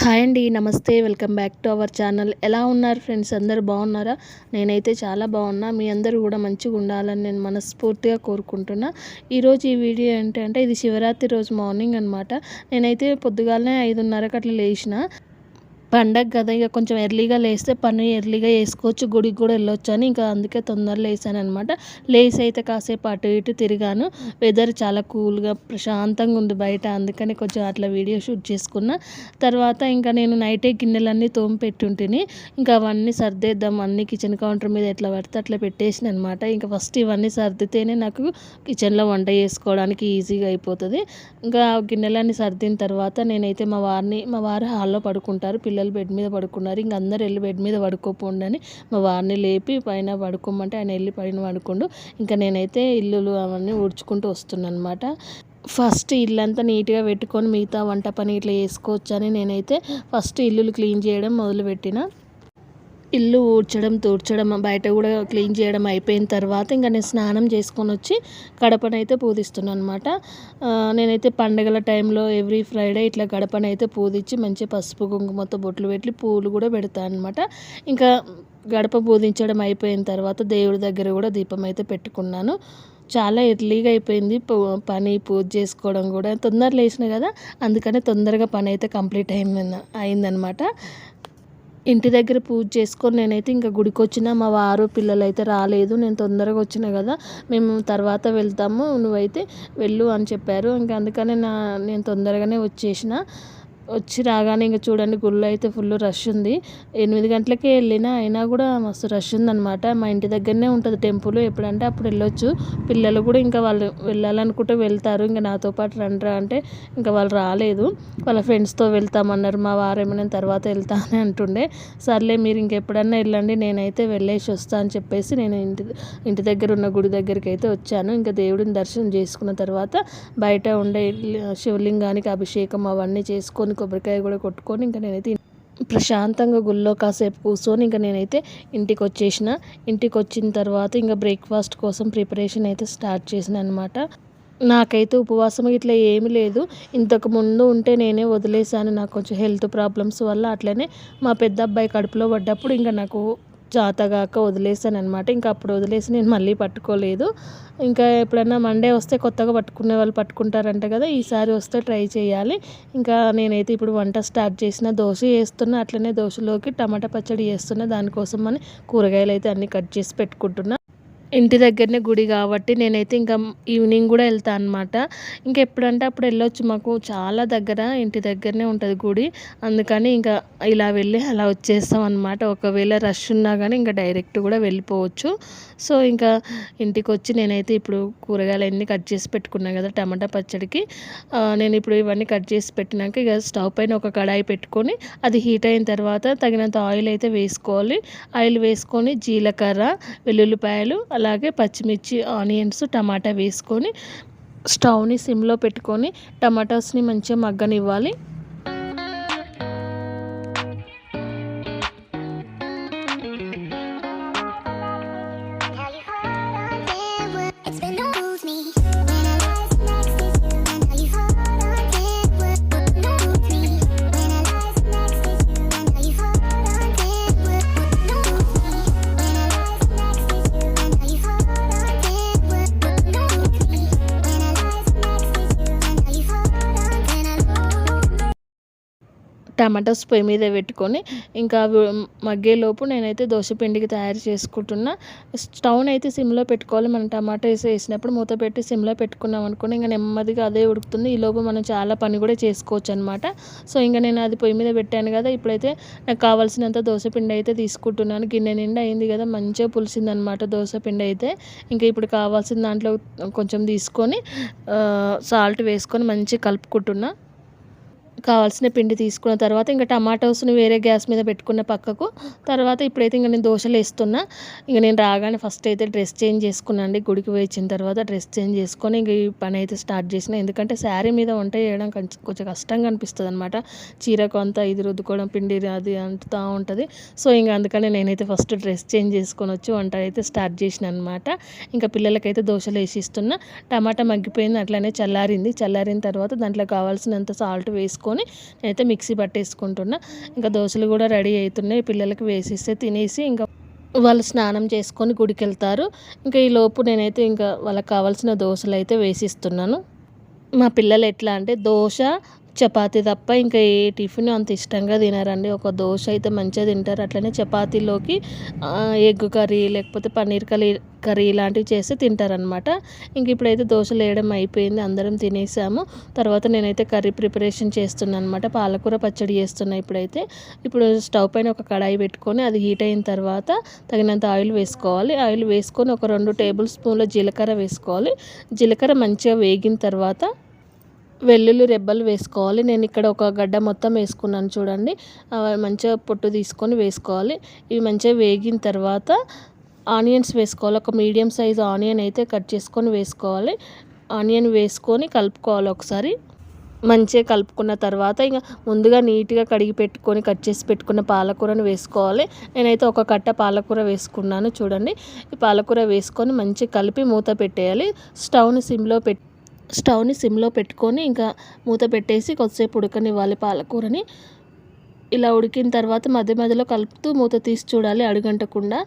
Hi అండి నమస్తే. Welcome back to our channel. ఎలా ఉన్నారు ఫ్రెండ్స్? అందరు బాగున్నారా? నేనైతే చాలా బాగున్నా. మీ అందరూ కూడా మంచిగా ఉండాలని నేను మనస్ఫూర్తిగా కోరుకుంటున్నా. ఈరోజు ఈ వీడియో ఏంటంటే ఇది శివరాత్రి రోజు మార్నింగ్ అనమాట నేనైతే పొద్దుగాలనే ఐదున్నరకు అట్లా లేచిన. పండగ కదా ఇక కొంచెం ఎర్లీగా లేస్తే పని ఎర్లీగా వేసుకోవచ్చు గుడికి కూడా వెళ్ళొచ్చు అని ఇంకా అందుకే తొందరగా లేసాను అనమాట లేసి అయితే కాసేపు అటు ఇటు తిరిగాను. వెదర్ చాలా కూల్గా ప్రశాంతంగా ఉంది బయట అందుకని కొంచెం అట్లా వీడియో షూట్ చేసుకున్న. తర్వాత ఇంకా నేను నైటే గిన్నెలన్నీ తోమి పెట్టుంటిని. ఇంకా అవన్నీ సర్దేద్దాం అన్ని కిచెన్ కౌంటర్ మీద ఎట్లా పడితే అట్లా పెట్టేసిన అనమాట ఇంకా ఫస్ట్ ఇవన్నీ సర్దితేనే నాకు కిచెన్లో వంట చేసుకోవడానికి ఈజీగా అయిపోతుంది. ఇంకా గిన్నెలన్నీ సర్దిన తర్వాత నేనైతే మా వారిని మా వారు హాల్లో పడుకుంటారు పిల్లలు పిల్లలు బెడ్ మీద పడుకున్నారు. ఇంక అందరు వెళ్ళి బెడ్ మీద పడుకోపోండి అని మా వారిని లేపి పైన పడుకోమంటే ఆయన వెళ్ళి పైన పడుకోండు. ఇంకా నేనైతే ఇల్లులు అవన్నీ ఊడ్చుకుంటూ వస్తున్నాను అనమాట ఫస్ట్ ఇల్లంతా నీట్గా పెట్టుకొని మిగతా వంట పని ఇట్లా చేసుకోవచ్చని అని నేనైతే ఫస్ట్ ఇల్లులు క్లీన్ చేయడం మొదలుపెట్టిన. ఇల్లు ఊడ్చడం తూడ్చడం బయట కూడా క్లీన్ చేయడం అయిపోయిన తర్వాత ఇంకా నేను స్నానం చేసుకొని వచ్చి గడపనైతే పూజిస్తున్నాను అనమాట నేనైతే పండగల టైంలో ఎవ్రీ ఫ్రైడే ఇట్లా గడపనైతే పూజించి మంచి పసుపు కుంకుమతో బొట్లు పెట్టి పూలు కూడా పెడతాను అనమాట ఇంకా గడప పూజించడం అయిపోయిన తర్వాత దేవుడి దగ్గర కూడా దీపం అయితే పెట్టుకున్నాను. చాలా ఎర్లీగా అయిపోయింది. పని పూజ చేసుకోవడం కూడా. తొందర లేచిన కదా అందుకనే తొందరగా పని అయితే కంప్లీట్ అయింది అయిందనమాట ఇంటి దగ్గర పూజ చేసుకొని నేనైతే ఇంకా గుడికి వచ్చిన మా వారు పిల్లలు అయితే రాలేదు నేను తొందరగా వచ్చిన కదా మేము తర్వాత వెళ్తాము నువ్వైతే వెళ్ళు అని చెప్పారు. ఇంకా అందుకనే నా నేను తొందరగానే వచ్చేసిన. వచ్చి రాగానే ఇంకా చూడండి గుళ్ళు అయితే ఫుల్ రష్ ఉంది. ఎనిమిది గంటలకే వెళ్ళినా అయినా కూడా మస్తు రష్ ఉందనమాట మా ఇంటి దగ్గరనే ఉంటుంది టెంపుల్ ఎప్పుడంటే అప్పుడు వెళ్ళొచ్చు. పిల్లలు కూడా ఇంకా వాళ్ళు వెళ్ళాలనుకుంటే వెళ్తారు. ఇంకా నాతో పాటు రండ్రా అంటే ఇంకా వాళ్ళు రాలేదు. వాళ్ళ ఫ్రెండ్స్తో వెళ్తామన్నారు. మా వారేమో నేను తర్వాత వెళ్తా అని అంటుండే. సర్లే మీరు ఇంకెప్పుడన్నా వెళ్ళండి నేనైతే వెళ్ళేసి వస్తా అని చెప్పేసి నేను ఇంటి ఇంటి దగ్గర ఉన్న గుడి దగ్గరికి అయితే వచ్చాను. ఇంకా దేవుడిని దర్శనం చేసుకున్న తర్వాత బయట ఉండే శివలింగానికి అభిషేకం అవన్నీ చేసుకొని కొబ్బరికాయ కూడా కొట్టుకొని ఇంకా నేనైతే ప్రశాంతంగా గుళ్ళో కాసేపు కూర్చొని ఇంకా నేనైతే ఇంటికి వచ్చేసిన ఇంటికి వచ్చిన తర్వాత ఇంకా బ్రేక్ఫాస్ట్ కోసం ప్రిపరేషన్ అయితే స్టార్ట్ చేసిన అనమాట నాకైతే ఉపవాసం ఇట్లా ఏమీ లేదు. ఇంతకు ముందు ఉంటే నేనే వదిలేసాను నాకు కొంచెం హెల్త్ ప్రాబ్లమ్స్ వల్ల అట్లనే మా పెద్ద అబ్బాయి కడుపులో పడ్డప్పుడు ఇంకా నాకు జాతగాక వదిలేసాను అనమాట ఇంకా అప్పుడు వదిలేసి నేను మళ్ళీ పట్టుకోలేదు. ఇంకా ఎప్పుడన్నా మండే వస్తే కొత్తగా పట్టుకునే వాళ్ళు పట్టుకుంటారంట కదా ఈసారి వస్తే ట్రై చేయాలి. ఇంకా నేనైతే ఇప్పుడు వంట స్టార్ట్ చేసిన దోశ వేస్తున్నా అట్లనే దోశలోకి టమాటా పచ్చడి వేస్తున్నా దానికోసం అని కూరగాయలు అయితే అన్నీ కట్ చేసి పెట్టుకుంటున్నా. ఇంటి దగ్గరనే గుడి కాబట్టి నేనైతే ఇంకా ఈవినింగ్ కూడా వెళ్తాను అనమాట ఇంకా ఎప్పుడంటే అప్పుడు వెళ్ళొచ్చు. మాకు చాలా దగ్గర ఇంటి దగ్గరనే ఉంటుంది గుడి. అందుకని ఇంకా ఇలా వెళ్ళి అలా వచ్చేస్తాం అనమాట ఒకవేళ రష్ ఉన్నా కానీ ఇంకా డైరెక్ట్ కూడా వెళ్ళిపోవచ్చు. సో ఇంకా ఇంటికి వచ్చి నేనైతే ఇప్పుడు కూరగాయలు అన్నీ కట్ చేసి పెట్టుకున్నాను కదా టమాటా పచ్చడికి. నేను ఇప్పుడు ఇవన్నీ కట్ చేసి పెట్టినాక ఇక స్టవ్ పైన ఒక కడాయి పెట్టుకొని అది హీట్ అయిన తర్వాత తగినంత ఆయిల్ అయితే వేసుకోవాలి. ఆయిల్ వేసుకొని జీలకర్ర వెల్లుల్లిపాయలు అలాగే పచ్చిమిర్చి ఆనియన్స్ టమాటా వేసుకొని స్టవ్ని సిమ్లో పెట్టుకొని టమాటాస్ని మంచిగా మగ్గనివ్వాలి. టమాటోస్ పొయ్యి మీద పెట్టుకొని ఇంకా మగ్గేలోపు నేనైతే పిండికి తయారు చేసుకుంటున్నా. స్టవ్ని అయితే సిమ్లో పెట్టుకోవాలి. మనం టమాటోస్ వేసినప్పుడు మూత పెట్టి సిమ్లో పెట్టుకున్నాం అనుకోండి ఇంకా నెమ్మదిగా అదే ఉడుకుతుంది. ఈలోపు మనం చాలా పని కూడా చేసుకోవచ్చు అనమాట సో ఇంకా నేను అది పొయ్యి మీద పెట్టాను కదా ఇప్పుడైతే నాకు కావాల్సినంత పిండి అయితే తీసుకుంటున్నాను. గిన్నె నిండా అయింది కదా మంచిగా పులిసిందనమాట పిండి అయితే. ఇంకా ఇప్పుడు కావాల్సిన దాంట్లో కొంచెం తీసుకొని సాల్ట్ వేసుకొని మంచిగా కలుపుకుంటున్నా. కావాల్సిన పిండి తీసుకున్న తర్వాత ఇంకా టమాటోస్ని వేరే గ్యాస్ మీద పెట్టుకున్న పక్కకు తర్వాత ఇప్పుడైతే ఇంకా నేను దోశలు వేస్తున్నా. ఇంక నేను రాగానే ఫస్ట్ అయితే డ్రెస్ చేంజ్ చేసుకున్నాండి గుడికి వేచిన తర్వాత డ్రెస్ చేంజ్ చేసుకొని ఇంక ఈ పని అయితే స్టార్ట్ చేసిన. ఎందుకంటే శారీ మీద వంట చేయడం కొంచెం కష్టంగా అనిపిస్తుంది అనమాట చీరకు అంతా ఇది రుద్దుకోవడం పిండి అది అంటుతూ ఉంటుంది. సో ఇంకా అందుకనే నేనైతే ఫస్ట్ డ్రెస్ చేంజ్ చేసుకొని వచ్చి వంట అయితే స్టార్ట్ చేసిన అనమాట ఇంకా పిల్లలకైతే దోశలు వేసి ఇస్తున్నా. టమాటా మగ్గిపోయింది అట్లనే చల్లారింది. చల్లారిన తర్వాత దాంట్లో కావాల్సినంత సాల్ట్ వేసుకొని వేసుకొని నేనైతే మిక్సీ పట్టేసుకుంటున్నా. ఇంకా దోశలు కూడా రెడీ అవుతున్నాయి పిల్లలకి వేసిస్తే తినేసి ఇంకా వాళ్ళు స్నానం చేసుకొని గుడికి వెళ్తారు ఇంకా ఈ లోపు నేనైతే ఇంకా వాళ్ళకి కావాల్సిన దోశలు అయితే వేసిస్తున్నాను. మా పిల్లలు ఎట్లా అంటే దోశ చపాతి తప్ప ఇంకా ఏ టిఫిన్ అంత ఇష్టంగా తినరండి. ఒక దోశ అయితే మంచిగా తింటారు. అట్లనే చపాతీలోకి ఎగ్ కర్రీ లేకపోతే పన్నీర్ కర్రీ కర్రీ ఇలాంటివి చేసి తింటారనమాట ఇంక ఇప్పుడైతే దోశలు వేయడం అయిపోయింది అందరం తినేసాము. తర్వాత నేనైతే కర్రీ ప్రిపరేషన్ చేస్తున్నాను అనమాట పాలకూర పచ్చడి చేస్తున్నా ఇప్పుడైతే. ఇప్పుడు స్టవ్ పైన ఒక కడాయి పెట్టుకొని అది హీట్ అయిన తర్వాత తగినంత ఆయిల్ వేసుకోవాలి. ఆయిల్ వేసుకొని ఒక రెండు టేబుల్ స్పూన్ల జీలకర్ర వేసుకోవాలి. జీలకర్ర మంచిగా వేగిన తర్వాత వెల్లుల్లి రెబ్బలు వేసుకోవాలి. నేను ఇక్కడ ఒక గడ్డ మొత్తం వేసుకున్నాను చూడండి. మంచిగా పొట్టు తీసుకొని వేసుకోవాలి. ఇవి మంచిగా వేగిన తర్వాత ఆనియన్స్ వేసుకోవాలి. ఒక మీడియం సైజ్ ఆనియన్ అయితే కట్ చేసుకొని వేసుకోవాలి. ఆనియన్ వేసుకొని కలుపుకోవాలి ఒకసారి. మంచిగా కలుపుకున్న తర్వాత ఇంకా ముందుగా నీట్గా కడిగి పెట్టుకొని కట్ చేసి పెట్టుకున్న పాలకూరను వేసుకోవాలి. నేనైతే ఒక కట్ట పాలకూర వేసుకున్నాను చూడండి. ఈ పాలకూర వేసుకొని మంచిగా కలిపి మూత పెట్టేయాలి. స్టవ్ని సిమ్లో పెట్ స్టవ్ని సిమ్లో పెట్టుకొని ఇంకా మూత పెట్టేసి కొద్దిసేపు ఉడకనివ్వాలి పాలకూరని. ఇలా ఉడికిన తర్వాత మధ్య మధ్యలో కలుపుతూ మూత తీసి చూడాలి అడుగంటకుండా.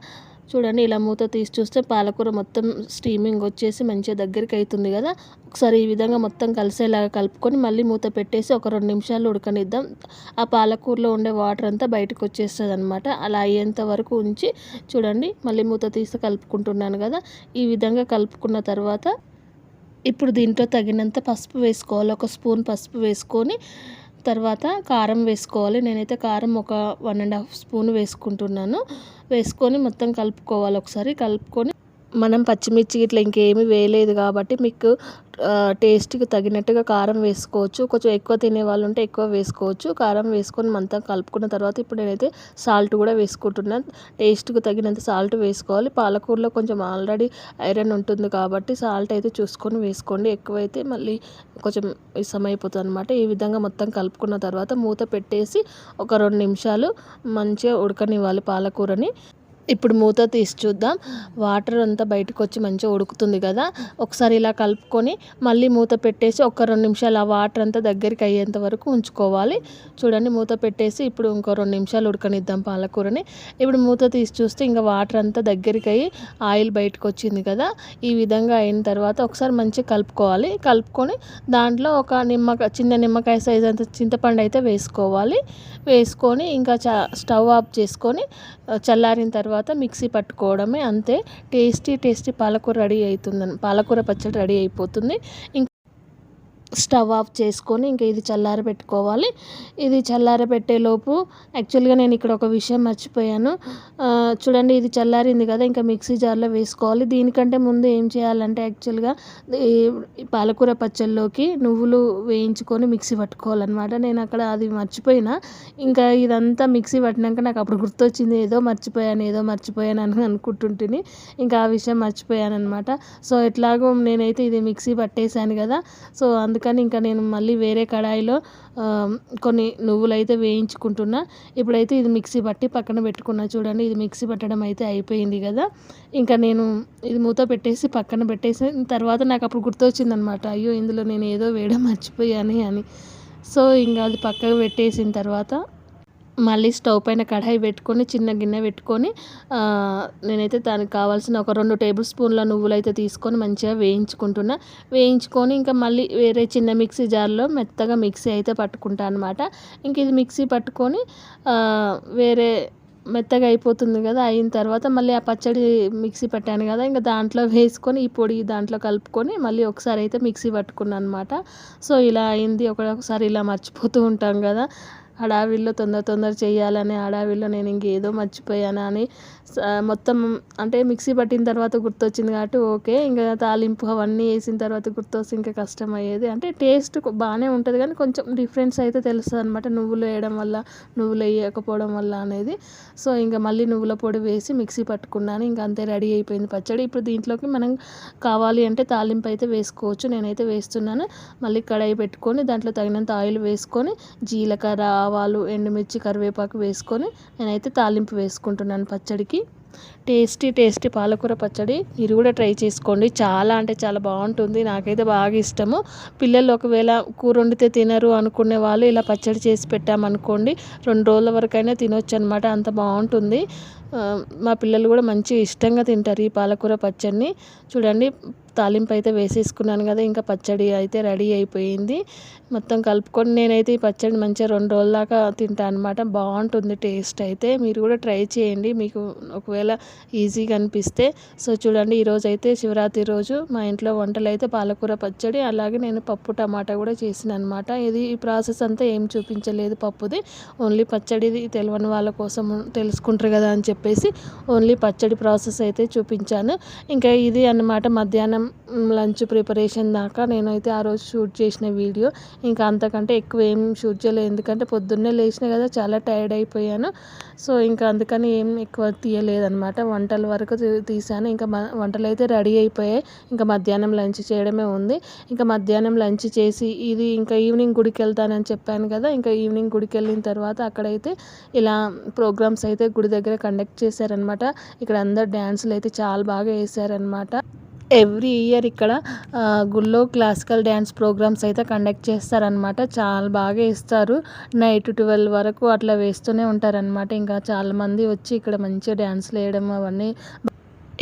చూడండి ఇలా మూత తీసి చూస్తే పాలకూర మొత్తం స్టీమింగ్ వచ్చేసి మంచిగా దగ్గరికి అవుతుంది కదా. ఒకసారి ఈ విధంగా మొత్తం కలిసేలాగా కలుపుకొని మళ్ళీ మూత పెట్టేసి ఒక రెండు నిమిషాలు ఉడకనిద్దాం. ఆ పాలకూరలో ఉండే వాటర్ అంతా బయటకు వచ్చేస్తుంది అనమాట అలా అయ్యేంత వరకు ఉంచి చూడండి మళ్ళీ మూత తీసి కలుపుకుంటున్నాను కదా. ఈ విధంగా కలుపుకున్న తర్వాత ఇప్పుడు దీంట్లో తగినంత పసుపు వేసుకోవాలి. ఒక స్పూన్ పసుపు వేసుకొని తర్వాత కారం వేసుకోవాలి. నేనైతే కారం ఒక వన్ అండ్ హాఫ్ స్పూన్ వేసుకుంటున్నాను. వేసుకొని మొత్తం కలుపుకోవాలి ఒకసారి. కలుపుకొని మనం పచ్చిమిర్చి ఇట్లా ఇంకేమీ వేయలేదు కాబట్టి మీకు టేస్ట్కి తగినట్టుగా కారం వేసుకోవచ్చు. కొంచెం ఎక్కువ తినే వాళ్ళు ఉంటే ఎక్కువ వేసుకోవచ్చు. కారం వేసుకొని మంతా కలుపుకున్న తర్వాత ఇప్పుడు నేనైతే సాల్ట్ కూడా వేసుకుంటున్నాను టేస్ట్కి తగినంత సాల్ట్ వేసుకోవాలి. పాలకూరలో కొంచెం ఆల్రెడీ ఐరన్ ఉంటుంది కాబట్టి సాల్ట్ అయితే చూసుకొని వేసుకోండి. ఎక్కువైతే మళ్ళీ కొంచెం ఇష్టం అయిపోతుంది అనమాట ఈ విధంగా మొత్తం కలుపుకున్న తర్వాత మూత పెట్టేసి ఒక రెండు నిమిషాలు మంచిగా ఉడకనివ్వాలి పాలకూరని. ఇప్పుడు మూత తీసి చూద్దాం. వాటర్ అంతా బయటకు వచ్చి మంచిగా ఉడుకుతుంది కదా. ఒకసారి ఇలా కలుపుకొని మళ్ళీ మూత పెట్టేసి ఒక రెండు నిమిషాలు ఆ వాటర్ అంతా దగ్గరికి అయ్యేంత వరకు ఉంచుకోవాలి. చూడండి మూత పెట్టేసి ఇప్పుడు ఇంకో రెండు నిమిషాలు ఉడకనిద్దాం పాలకూరని. ఇప్పుడు మూత తీసి చూస్తే ఇంకా వాటర్ అంతా దగ్గరికి అయ్యి ఆయిల్ బయటకు వచ్చింది కదా. ఈ విధంగా అయిన తర్వాత ఒకసారి మంచిగా కలుపుకోవాలి. కలుపుకొని దాంట్లో ఒక నిమ్మకాయ చిన్న నిమ్మకాయ సైజ్ అంత చింతపండు అయితే వేసుకోవాలి. వేసుకొని ఇంకా చ స్టవ్ ఆఫ్ చేసుకొని చల్లారిన తర్వాత తర్వాత మిక్సీ పట్టుకోవడమే అంతే. టేస్టీ టేస్టీ పాలకూర రెడీ అవుతుంది పాలకూర పచ్చడి రెడీ అయిపోతుంది. ఇంకా స్టవ్ ఆఫ్ చేసుకొని ఇంకా ఇది చల్లార పెట్టుకోవాలి. ఇది చల్లార పెట్టేలోపు యాక్చువల్గా నేను ఇక్కడ ఒక విషయం మర్చిపోయాను. చూడండి ఇది చల్లారింది కదా ఇంకా మిక్సీ జార్లో వేసుకోవాలి. దీనికంటే ముందు ఏం చేయాలంటే యాక్చువల్గా పాలకూర పచ్చళ్ళలోకి నువ్వులు వేయించుకొని మిక్సీ పట్టుకోవాలన్నమాట. నేను అక్కడ అది మర్చిపోయినా. ఇంకా ఇదంతా మిక్సీ పట్టినాక నాకు అప్పుడు గుర్తొచ్చింది ఏదో మర్చిపోయాను ఏదో మర్చిపోయాను అని అనుకుంటుంటిని. ఇంకా ఆ విషయం మర్చిపోయాను అనమాట సో ఎట్లాగో నేనైతే ఇది మిక్సీ పట్టేశాను కదా. సో అందుకని అందుకని ఇంకా నేను మళ్ళీ వేరే కడాయిలో కొన్ని నువ్వులు అయితే వేయించుకుంటున్నా. ఇప్పుడైతే ఇది మిక్సీ పట్టి పక్కన పెట్టుకున్నా చూడండి ఇది మిక్సీ పట్టడం అయితే అయిపోయింది కదా. ఇంకా నేను ఇది మూత పెట్టేసి పక్కన పెట్టేసి తర్వాత నాకు అప్పుడు గుర్తొచ్చిందనమాట అయ్యో ఇందులో నేను ఏదో వేయడం మర్చిపోయాను అని. సో ఇంకా అది పక్కకు పెట్టేసిన తర్వాత మళ్ళీ స్టవ్ పైన కడాయి పెట్టుకొని చిన్న గిన్నె పెట్టుకొని నేనైతే దానికి కావాల్సిన ఒక రెండు టేబుల్ స్పూన్ల నువ్వులు అయితే తీసుకొని మంచిగా వేయించుకుంటున్నా. వేయించుకొని ఇంకా మళ్ళీ వేరే చిన్న మిక్సీ జార్లో మెత్తగా మిక్సీ అయితే పట్టుకుంటా అనమాట ఇంక ఇది మిక్సీ పట్టుకొని వేరే మెత్తగా అయిపోతుంది కదా అయిన తర్వాత మళ్ళీ ఆ పచ్చడి మిక్సీ పెట్టాను కదా ఇంకా దాంట్లో వేసుకొని ఈ పొడి దాంట్లో కలుపుకొని మళ్ళీ ఒకసారి అయితే మిక్సీ పట్టుకున్నాను అనమాట సో ఇలా అయింది. ఒకసారి ఇలా మర్చిపోతూ ఉంటాం కదా. హడావిల్లో తొందర తొందర చేయాలని హడావిల్లో నేను ఇంకేదో మర్చిపోయాను అని మొత్తం అంటే మిక్సీ పట్టిన తర్వాత గుర్తొచ్చింది కాబట్టి ఓకే ఇంకా తాలింపు అవన్నీ వేసిన తర్వాత గుర్తొస్తే ఇంకా కష్టం అయ్యేది అంటే టేస్ట్ బాగానే ఉంటుంది కానీ కొంచెం డిఫరెన్స్ అయితే తెలుస్తుంది అనమాట నువ్వులు వేయడం వల్ల నువ్వులు వేయకపోవడం వల్ల అనేది. సో ఇంకా మళ్ళీ నువ్వుల పొడి వేసి మిక్సీ పట్టుకున్నాను ఇంకా అంతే రెడీ అయిపోయింది పచ్చడి. ఇప్పుడు దీంట్లోకి మనం కావాలి అంటే తాలింపు అయితే వేసుకోవచ్చు నేనైతే వేస్తున్నాను. మళ్ళీ కడాయి పెట్టుకొని దాంట్లో తగినంత ఆయిల్ వేసుకొని జీలకర్ర ఆవాలు ఎండుమిర్చి కరివేపాకు వేసుకొని నేనైతే తాలింపు వేసుకుంటున్నాను పచ్చడికి. టేస్టీ టేస్టీ పాలకూర పచ్చడి. మీరు కూడా ట్రై చేసుకోండి. చాలా అంటే చాలా బాగుంటుంది. నాకైతే బాగా ఇష్టము. పిల్లలు ఒకవేళ కూర వండితే తినరు అనుకునే వాళ్ళు ఇలా పచ్చడి చేసి పెట్టామనుకోండి రెండు రోజుల వరకైనా తినొచ్చు అనమాట అంత బాగుంటుంది. మా పిల్లలు కూడా మంచి ఇష్టంగా తింటారు ఈ పాలకూర పచ్చడిని. చూడండి తాలింపు అయితే వేసేసుకున్నాను కదా ఇంకా పచ్చడి అయితే రెడీ అయిపోయింది. మొత్తం కలుపుకొని నేనైతే ఈ పచ్చడి మంచిగా రెండు రోజుల దాకా తింటాను అనమాట బాగుంటుంది టేస్ట్ అయితే. మీరు కూడా ట్రై చేయండి. మీకు ఒకవేళ ఈజీగా అనిపిస్తే. సో చూడండి ఈరోజు అయితే శివరాత్రి రోజు మా ఇంట్లో వంటలు అయితే పాలకూర పచ్చడి అలాగే నేను పప్పు టమాటా కూడా చేసిన అనమాట ఇది ఈ ప్రాసెస్ అంతా ఏం చూపించలేదు పప్పుది. ఓన్లీ పచ్చడిది తెలియని వాళ్ళ కోసం తెలుసుకుంటారు కదా అని చెప్పేసి ఓన్లీ పచ్చడి ప్రాసెస్ అయితే చూపించాను. ఇంకా ఇది అన్నమాట మధ్యాహ్నం లంచ్ ప్రిపరేషన్ దాకా నేనైతే ఆ రోజు షూట్ చేసిన వీడియో. ఇంకా అంతకంటే ఎక్కువ ఏం షూట్ చేయలేదు. ఎందుకంటే పొద్దున్నే లేచిన కదా చాలా టైర్డ్ అయిపోయాను. సో ఇంకా అందుకని ఏం ఎక్కువ తీయలేదనమాట వంటల వరకు తీసాను ఇంకా వంటలు అయితే రెడీ అయిపోయాయి. ఇంకా మధ్యాహ్నం లంచ్ చేయడమే ఉంది. ఇంకా మధ్యాహ్నం లంచ్ చేసి ఇది ఇంకా ఈవినింగ్ గుడికి వెళ్తానని చెప్పాను కదా. ఇంకా ఈవినింగ్ గుడికి వెళ్ళిన తర్వాత అక్కడైతే ఇలా ప్రోగ్రామ్స్ అయితే గుడి దగ్గర కండక్ట్ చేశారనమాట ఇక్కడ అందరు డ్యాన్సులు అయితే చాలా బాగా వేశారనమాట ఎవ్రీ ఇయర్ ఇక్కడ గుళ్ళో క్లాసికల్ డ్యాన్స్ ప్రోగ్రామ్స్ అయితే కండక్ట్ చేస్తారనమాట చాలా బాగా ఇస్తారు నైట్ ట్వెల్వ్ వరకు అట్లా వేస్తూనే ఉంటారనమాట ఇంకా చాలామంది వచ్చి ఇక్కడ మంచిగా డ్యాన్స్లు వేయడం అవన్నీ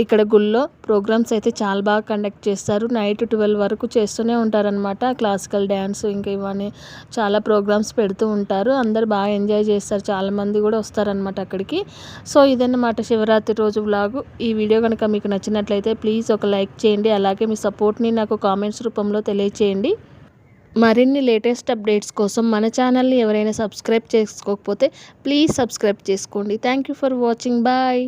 ఇక్కడ గుళ్ళో ప్రోగ్రామ్స్ అయితే చాలా బాగా కండక్ట్ చేస్తారు. నైట్ ట్వెల్వ్ వరకు చేస్తూనే ఉంటారనమాట క్లాసికల్ డ్యాన్స్ ఇంకా ఇవన్నీ చాలా ప్రోగ్రామ్స్ పెడుతూ ఉంటారు. అందరు బాగా ఎంజాయ్ చేస్తారు. చాలామంది కూడా వస్తారనమాట అక్కడికి. సో ఇదన్నమాట శివరాత్రి రోజు బ్లాగు ఈ వీడియో కనుక మీకు నచ్చినట్లయితే ప్లీజ్ ఒక లైక్ చేయండి. అలాగే మీ సపోర్ట్ని నాకు కామెంట్స్ రూపంలో తెలియచేయండి. మరిన్ని లేటెస్ట్ అప్డేట్స్ కోసం మన ఛానల్ని ఎవరైనా సబ్స్క్రైబ్ చేసుకోకపోతే ప్లీజ్ సబ్స్క్రైబ్ చేసుకోండి. Thank you for watching. Bye.